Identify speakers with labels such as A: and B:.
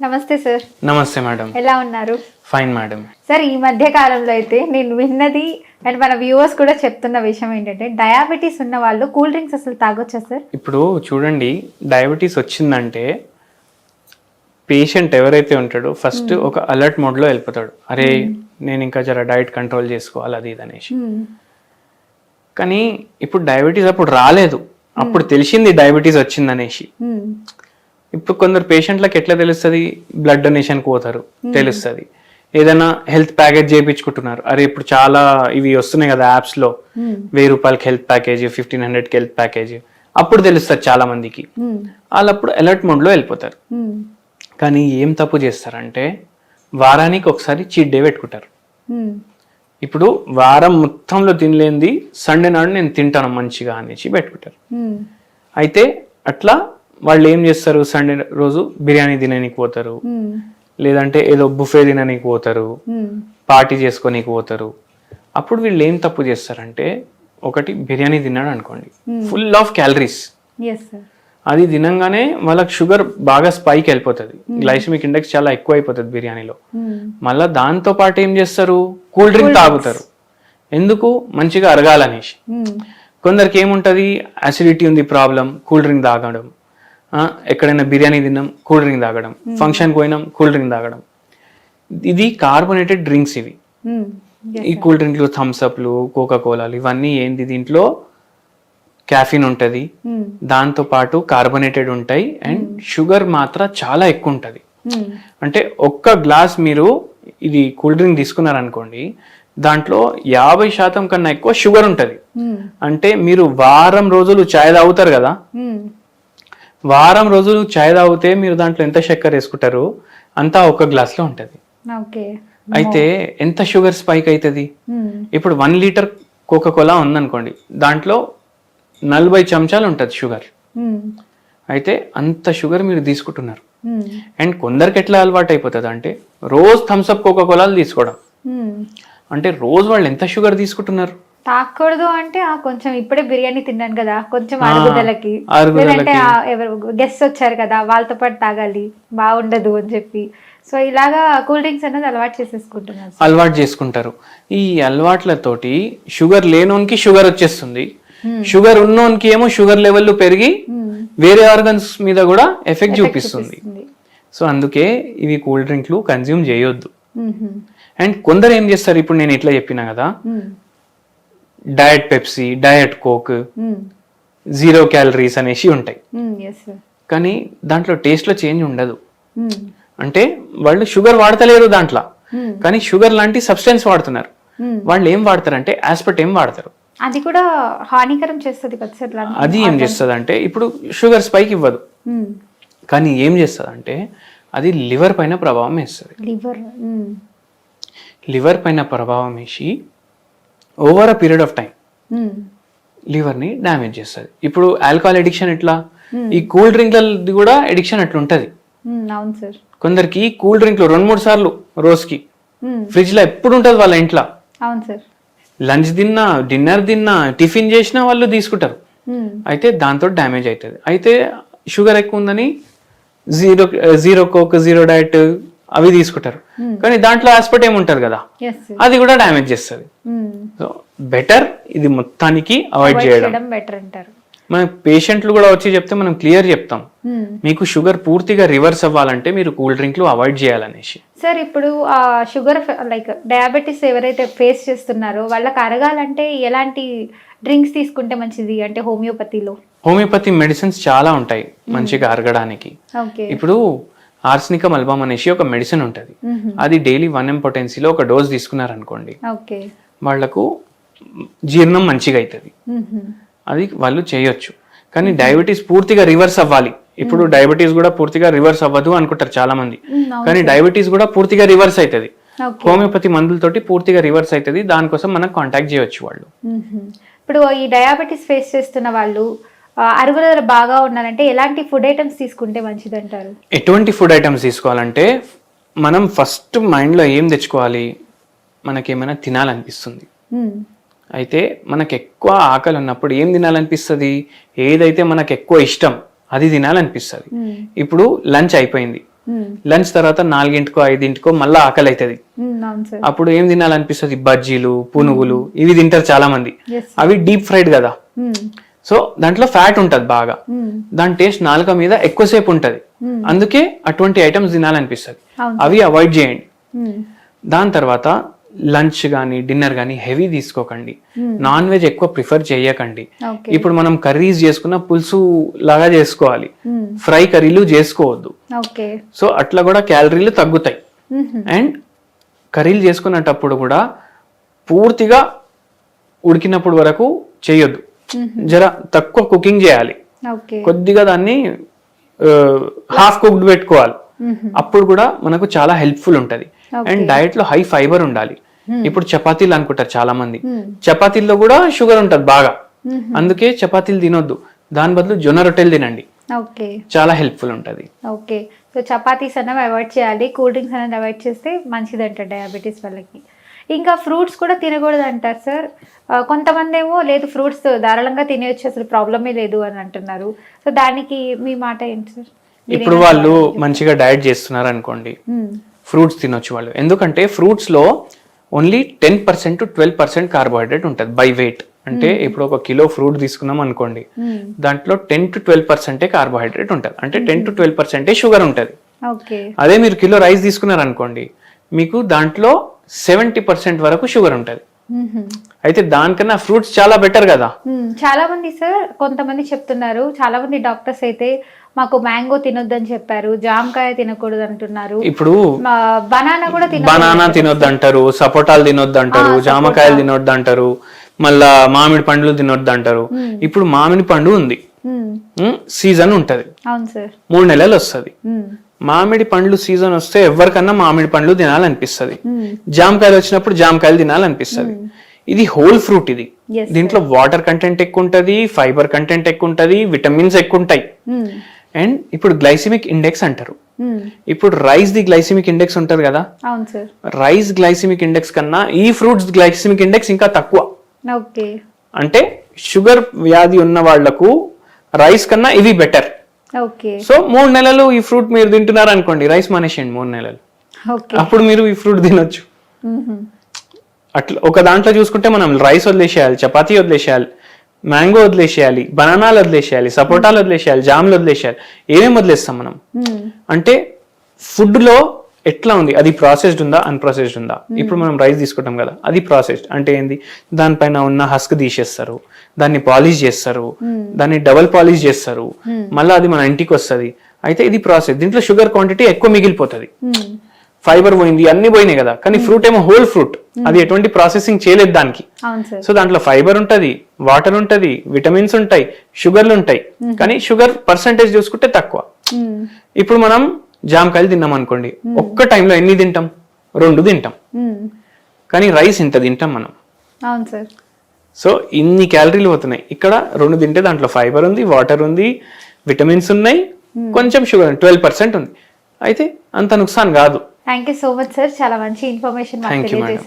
A: నమస్తే సార్
B: నమస్తే మేడం
A: ఎలా ఉన్నారు?
B: ఫైన్ మేడం
A: సార్ ఈ మధ్య కాలంలో అయితే నేను విన్నది అండ్ మన వ్యూవర్స్ కూడా చెప్తున్న విషయం ఏంటంటే డయాబెటీస్ ఉన్న వాళ్ళు కూల్ డ్రింక్స్ అసలు తాగొచ్చా సార్
B: ఇప్పుడు చూడండి డయాబెటీస్ వచ్చిందంటే పేషెంట్ ఎవరైతే ఉంటాడో ఫస్ట్ ఒక అలర్ట్ మోడ్లో వెళ్ళిపోతాడు. అరే నేను ఇంకా జర డైట్ కంట్రోల్ చేసుకోవాలి అది ఇది అనేసి. కానీ ఇప్పుడు డయాబెటీస్ అప్పుడు రాలేదు. అప్పుడు తెలిసింది డయాబెటీస్ వచ్చిందనేసి. ఇప్పుడు కొందరు పేషెంట్లకు ఎట్లా తెలుస్తుంది? బ్లడ్ డొనేషన్కి పోతారు. తెలుస్తుంది. ఏదైనా హెల్త్ ప్యాకేజ్ చేయించుకుంటున్నారు. అరే ఇప్పుడు చాలా ఇవి వస్తున్నాయి కదా యాప్స్లో. వెయ్యి రూపాయలకి హెల్త్ ప్యాకేజ్ ఫిఫ్టీన్ హండ్రెడ్కి హెల్త్ ప్యాకేజ్ అప్పుడు తెలుస్తారు చాలా మందికి. వాళ్ళప్పుడు అలర్ట్ మోడ్లో వెళ్ళిపోతారు. కానీ ఏం తప్పు చేస్తారంటే వారానికి ఒకసారి చీట్ డే పెట్టుకుంటారు. ఇప్పుడు వారం మొత్తంలో తినలేంది సండే నాడు నేను తింటాను మంచిగా అనేసి పెట్టుకుంటారు. అయితే అట్లా వాళ్ళు ఏం చేస్తారు సండే రోజు బిర్యానీ తిననీకి పోతారు. లేదంటే ఏదో బుఫే తిననీకి పోతారు. పార్టీ చేసుకోనీకి పోతారు. అప్పుడు వీళ్ళు ఏం తప్పు చేస్తారంటే ఒకటి బిర్యానీ తిన్నాడు అనుకోండి. Full of calories. అది తినంగానే వాళ్ళకి షుగర్ బాగా స్పైక్ వెళ్ళిపోతుంది. గ్లైసమిక్ ఇండెక్స్ చాలా ఎక్కువ అయిపోతుంది బిర్యానీలో మళ్ళా దాంతో పాటు ఏం చేస్తారు? కూల్ డ్రింక్ తాగుతారు. ఎందుకు? మంచిగా అరగాలనేసి. కొందరికి ఏముంటది? అసిడిటీ ఉంది ప్రాబ్లం కూల్ డ్రింక్ తాగడం. ఎక్కడైనా బిర్యానీ తిన్నాం కూల్ డ్రింక్ తాగడం ఫంక్షన్కి పోయినాం కూల్ డ్రింక్ తాగడం. ఇది కార్బొనేటెడ్ డ్రింక్స్ ఇవి. ఈ కూల్ డ్రింక్లు థమ్స్ అప్లు కోకా కోలాలు ఇవన్నీ ఏంటి దీంట్లో? క్యాఫిన్ ఉంటుంది. దాంతో పాటు కార్బొనేటెడ్ ఉంటాయి అండ్ షుగర్ మాత్రం చాలా ఎక్కువ ఉంటుంది అంటే ఒక్క గ్లాస్ మీరు ఇది కూల్ డ్రింక్ తీసుకున్నారనుకోండి దాంట్లో యాభై శాతం కన్నా ఎక్కువ షుగర్ ఉంటుంది. అంటే మీరు వారం రోజులు చాయ్ తాగుతారు కదా? వారం రోజులు చాయ్ తాగితే మీరు దాంట్లో ఎంత చక్కెర వేసుకుంటారు? అంతా ఒక గ్లాస్లో ఉంటుంది.
A: ఓకే.
B: అయితే ఎంత షుగర్ స్పైక్ అవుతుంది ఇప్పుడు వన్ లీటర్ కోకా కోలా ఉందనుకోండి దాంట్లో నలభై చెంచాలు ఉంటుంది షుగర్. అయితే అంత షుగర్ మీరు తీసుకుంటున్నారు. అండ్ కొందరికి ఎట్లా అలవాటు అయిపోతుంది అంటే రోజు థమ్స్అప్ కోకా కోలాలు తీసుకోవడం. అంటే రోజు వాళ్ళు ఎంత షుగర్ తీసుకుంటున్నారు?
A: తాగకూడదు అంటే ఆ కొంచెం ఇప్పుడే బిర్యానీ తిన్నాను కదా కొంచెం అరుగుదలకి. లేదంటే ఎవరు గెస్ట్ వచ్చారు కదా వాళ్ళతో పాటు తాగాలి బాగుండదు అని చెప్పి. సో ఇలాగా కూల్ డ్రింక్స్ అనేది అలవాటు చేసేసుకుంటున్నాను
B: అలవాటు చేసుకుంటారు. ఈ అలవాట్లతోటి షుగర్ లేనోనికి షుగర్ వచ్చేస్తుంది. షుగర్ ఉన్నోనికి ఏమో షుగర్ లెవెల్ పెరిగి వేరే ఆర్గన్స్ మీద కూడా ఎఫెక్ట్ చూపిస్తుంది. సో అందుకే ఇవి కూల్ డ్రింక్లు కన్జ్యూమ్ చేయొద్దు. అండ్ కొందరు ఏం చేస్తారు ఇప్పుడు నేను ఇట్లా చెప్పినా కదా diet Pepsi diet Coke zero calories అనేసి ఉంటాయి.
A: ఎస్
B: కానీ దాంట్లో టేస్ట్లో చేంజ్ ఉండదు. అంటే వాళ్ళు షుగర్ వాడతలేరు దాంట్లో. కానీ షుగర్ లాంటి సబ్స్టెన్స్ వాడుతున్నారు. వాళ్ళు ఏం వాడతారంటే ఏం వాడతారు.
A: అది కూడా హానికరం చేస్తుంది కదా
B: అది ఏం చేస్తుంది అంటే ఇప్పుడు షుగర్ స్పైక్ ఇవ్వదు. కానీ ఏం చేస్తుంది అంటే అది లివర్ పైన ప్రభావం వేస్తుంది.
A: లివర్
B: లివర్ పైన ప్రభావం వేసి over a period of time లివర్ని damage చేస్తుంది. ఇప్పుడు ఆల్కహాల్ ఎడిక్షన్ ఎట్లా? ఈ కూల్ డ్రింక్లది కూడా ఎడిక్షన్ అట్లా ఉంటుంది
A: అవును సార్
B: కొందరికి కూల్ డ్రింక్లు రెండు మూడు సార్లు రోజుకి ఫ్రిడ్జ్లో ఎప్పుడు ఉంటుంది వాళ్ళ ఇంట్లో?
A: అవును సార్
B: లంచ్ తిన్నా డిన్నర్ తిన్నా టిఫిన్ చేసినా వాళ్ళు తీసుకుంటారు. అయితే దాంతో డ్యామేజ్ అవుతుంది అయితే షుగర్ ఎక్కువ ఉందని zero zero Coke zero diet అవి తీసుకుంటారు. కానీ దాంట్లో ఆస్పట్ ఏముంటది కదా?
A: ఎస్
B: అది కూడా డ్యామేజ్ చేస్తుంది. సో బెటర్ ఇది మొత్తానికి అవాయిడ్ చేయడం.
A: బెటర్ అంటారు.
B: మన పేషెంట్లు కూడా వచ్చి చెప్తే మనం క్లియర్ చెప్తాం. మీకు షుగర్ పూర్తిగా రివర్స్ అవ్వాలంటే మీరు కూల్ డ్రింక్లు అవాయిడ్ చేయాలనేసి.
A: సార్ ఇప్పుడు ఆ షుగర్ లైక్ డయాబెటీస్ ఎవరైతే ఫేస్ చేస్తున్నారో వాళ్ళకి అరగాలంటే ఎలాంటి డ్రింక్స్ తీసుకుంటే మంచిది? అంటే హోమియోపతిలో
B: హోమియోపతి మెడిసిన్స్ చాలా ఉంటాయి మంచిగా అరగడానికి.
A: ఓకే
B: ఇప్పుడు ఆర్స్నికం అల్బమ్ అనేసి ఒక మెడిసిన్ ఉంటుంది. అది డైలీ వన్ ఎం పొటెన్సీలో ఒక డోస్ తీసుకున్నారనుకోండి. వాళ్ళకు జీర్ణం మంచిగా అవుతుంది అది వాళ్ళు చేయొచ్చు. కానీ డయాబెటీస్ పూర్తిగా రివర్స్ అవ్వాలి. ఇప్పుడు డయాబెటీస్ కూడా పూర్తిగా రివర్స్ అవ్వదు అనుకుంటారు చాలా మంది కానీ డయాబెటీస్ కూడా పూర్తిగా రివర్స్ అవుతుంది హోమియోపతి మందులతోటి పూర్తిగా రివర్స్ అవుతుంది దానికోసం మనం కాంటాక్ట్ చేయొచ్చు వాళ్ళు.
A: ఇప్పుడు ఈ డయాబెటీస్ ఫేస్ చేస్తున్న వాళ్ళు అరుగుదల బాగా ఉండాలంటే ఎలాంటి ఫుడ్ ఐటమ్స్ తీసుకుంటే మంచిది అంటారు
B: ఎటువంటి ఫుడ్ ఐటమ్స్ తీసుకోవాలంటే మనం ఫస్ట్ మైండ్లో ఏం తెచ్చుకోవాలి? మనకేమైనా తినాలనిపిస్తుంది. అయితే మనకు ఎక్కువ ఆకలి ఉన్నప్పుడు ఏం తినాలనిపిస్తుంది? ఏదైతే మనకు ఎక్కువ ఇష్టం అది తినాలనిపిస్తుంది. ఇప్పుడు లంచ్ అయిపోయింది.
A: మ్మ్.
B: లంచ్ తర్వాత నాలుగింటికో ఐదింటికో మళ్ళీ ఆకలి అవుతుంది అప్పుడు ఏం తినాలనిపిస్తుంది? బజ్జీలు పునుగులు ఇవి తింటారు చాలా మంది అవి డీప్ ఫ్రైడ్ కదా. సో దాంట్లో ఫ్యాట్ ఉంటది బాగా. దాని టేస్ట్ నాలుక మీద ఎక్కువసేపు ఉంటది. అందుకే అటువంటి ఐటమ్స్ తినాలనిపిస్తుంది. అవి అవాయిడ్ చేయండి. దాని తర్వాత లంచ్ కానీ డిన్నర్ కానీ హెవీ తీసుకోకండి. నాన్ వెజ్ ఎక్కువ ప్రిఫర్ చేయకండి. ఇప్పుడు మనం కర్రీస్ చేసుకున్న పులుసు లాగా చేసుకోవాలి. ఫ్రై కర్రీలు చేసుకోవద్దు. సో అట్లా కూడా క్యాలరీలు తగ్గుతాయి. అండ్ కర్రీలు చేసుకునేటప్పుడు కూడా పూర్తిగా ఉడికినప్పుడు వరకు చేయొద్దు. జర తక్కువ కుకింగ్ చేయాలి.
A: ఓకే.
B: కొద్దిగా దాన్ని హాఫ్ కుక్డ్ పెట్టుకోవాలి. అప్పుడు కూడా మనకు చాలా హెల్ప్ఫుల్ ఉంటది. అండ్ డైట్లో హై ఫైబర్ ఉండాలి. ఇప్పుడు చపాతీలు అనుకుంటారు చాలా మంది. చపాతీల్లో కూడా షుగర్ ఉంటది బాగా. అందుకే చపాతీలు తినొద్దు. దాని బదులు జొన్న రొట్టెలు తినండి.
A: ఓకే.
B: చాలా హెల్ప్ఫుల్ ఉంటది.
A: ఓకే. సో చపాతీస్ అన్నవి అవాయిడ్ చేయాలి. కూల్ డ్రింక్స్ అనేది అవాయిడ్ చేస్తే మంచిదంట డయాబెటీస్ వాళ్ళకి. ఇంకా ఫ్రూట్స్ కూడా తినకూడదు అంటారు సార్ కొంతమంది ఏమో లేదు ఫ్రూట్స్ ధారాళంగా తినేయచ్చు అసలు ప్రాబ్లమే లేదు అని అంటున్నారు. సో దానికి మీ మాట ఏంటి సార్
B: ఇప్పుడు వాళ్ళు మంచిగా డైట్ చేస్తున్నారు అనుకోండి. ఫ్రూట్స్ తినొచ్చు వాళ్ళు. ఎందుకంటే ఫ్రూట్స్లో only ten percent to twelve percent carbohydrate ఉంటుంది బై వెయిట్ అంటే ఇప్పుడు ఒక కిలో ఫ్రూట్ తీసుకున్నాం అనుకోండి. దాంట్లో టెన్ టు ట్వెల్వ్ పర్సెంటే కార్బోహైడ్రేట్ ఉంటుంది. అంటే టెన్ టు ట్వెల్వ్ పర్సెంటే షుగర్ ఉంటుంది.
A: ఓకే.
B: అదే మీరు కిలో రైస్ తీసుకున్నారు అనుకోండి మీకు దాంట్లో సెవెంటీ పర్సెంట్ వరకు షుగర్ ఉంటుంది. అయితే దానికన్నా ఫ్రూట్స్ చాలా బెటర్ కదా.
A: చాలా మంది సార్ కొంతమంది చెప్తున్నారు చాలా మంది డాక్టర్స్ అయితే మాకు మ్యాంగో తినొద్దని చెప్పారు జామకాయ తినకూడదు అంటున్నారు.
B: ఇప్పుడు
A: బనానా కూడా
B: బనానా తినొద్దు అంటారు సపోటాలు తినొద్దు అంటారు జామకాయలు తినొద్దు అంటారు మళ్ళా మామిడి పండ్లు తినొద్దు అంటారు ఇప్పుడు మామిడి పండు ఉంది. సీజన్ ఉంటది.
A: అవును సార్.
B: మూడు నెలలు వస్తుంది. మామిడి పండ్లు సీజన్ వస్తే ఎవరికన్నా మామిడి పండ్లు తినాలనిపిస్తుంది. జామకాయలు వచ్చినప్పుడు జామకాయలు తినాలనిపిస్తుంది. ఇది హోల్ ఫ్రూట్ ఇది. దీంట్లో వాటర్ కంటెంట్ ఎక్కువ ఉంటది ఫైబర్ కంటెంట్ ఎక్కువ ఉంటది విటమిన్స్ ఎక్కువ ఉంటాయి
A: మ్మ్.
B: అండ్ ఇప్పుడు గ్లైసిమిక్ ఇండెక్స్ అంటారు.
A: మ్మ్.
B: ఇప్పుడు రైస్ ది గ్లైసిమిక్ ఇండెక్స్ ఉంటది కదా? రైస్ గ్లైసిమిక్ ఇండెక్స్ కన్నా ఈ ఫ్రూట్స్ గ్లైసిమిక్ ఇండెక్స్ ఇంకా తక్కువ. అంటే షుగర్ వ్యాధి ఉన్న వాళ్ళకు రైస్ కన్నా ఇవి బెటర్. సో మూడు నెలలు ఈ ఫ్రూట్ మీరు తింటున్నారు అనుకోండి రైస్ మానేసేయండి మూడు నెలలు. అప్పుడు మీరు ఈ ఫ్రూట్ తినొచ్చు. అట్లా ఒక దాంట్లో చూసుకుంటే మనం రైస్ వదిలేసేయాలి చపాతీ వదిలేసేయాలి మ్యాంగో వదిలేసేయాలి బనానాలు వదిలేసేయాలి సపోటాలు వదిలేసేయాలి జాములు వదిలేసేయాలి ఏమేమి వదిలేస్తాం మనం. అంటే ఫుడ్లో ఎట్లా ఉంది? అది ప్రాసెస్డ్ ఉందా? అన్ప్రాసెస్డ్ ఉందా? ఇప్పుడు మనం రైస్ తీసుకుంటాం కదా అది ప్రాసెస్డ్. అంటే ఏంది? దానిపైన ఉన్న హస్క్ తీసేస్తారు దాన్ని పాలిష్ చేస్తారు. దాన్ని డబల్ పాలిష్ చేస్తారు. మళ్ళీ అది మన ఇంటికి వస్తుంది. అయితే ఇది ప్రాసెస్. దీంట్లో షుగర్ క్వాంటిటీ ఎక్కువ మిగిలిపోతుంది. ఫైబర్ పోయింది అన్ని పోయినాయి కదా. కానీ ఫ్రూట్ ఏమో హోల్ ఫ్రూట్ అది ఎటువంటి ప్రాసెసింగ్ చేయలేదు దానికి. సో దాంట్లో ఫైబర్ ఉంటది వాటర్ ఉంటది విటమిన్స్ ఉంటాయి షుగర్లు ఉంటాయి. కానీ షుగర్ పర్సంటేజ్ చూసుకుంటే తక్కువ. ఇప్పుడు మనం జామకాయలు తిన్నాం అనుకోండి. ఒక్క టైంలో ఎన్ని తింటాం? రెండు తింటాం. కానీ రైస్ ఇంత తింటాం మనం.
A: అవును సార్.
B: సో ఇన్ని క్యాలరీలు పోతున్నాయి. ఇక్కడ రెండు తింటే దాంట్లో ఫైబర్ ఉంది వాటర్ ఉంది విటమిన్స్ ఉన్నాయి కొంచెం షుగర్ ట్వెల్వ్ పర్సెంట్ ఉంది. అయితే అంత నుక్సాన్ కాదు.
A: Thank you so much sir చాలా మంచి ఇన్ఫర్మేషన్. తెలియజేశారు.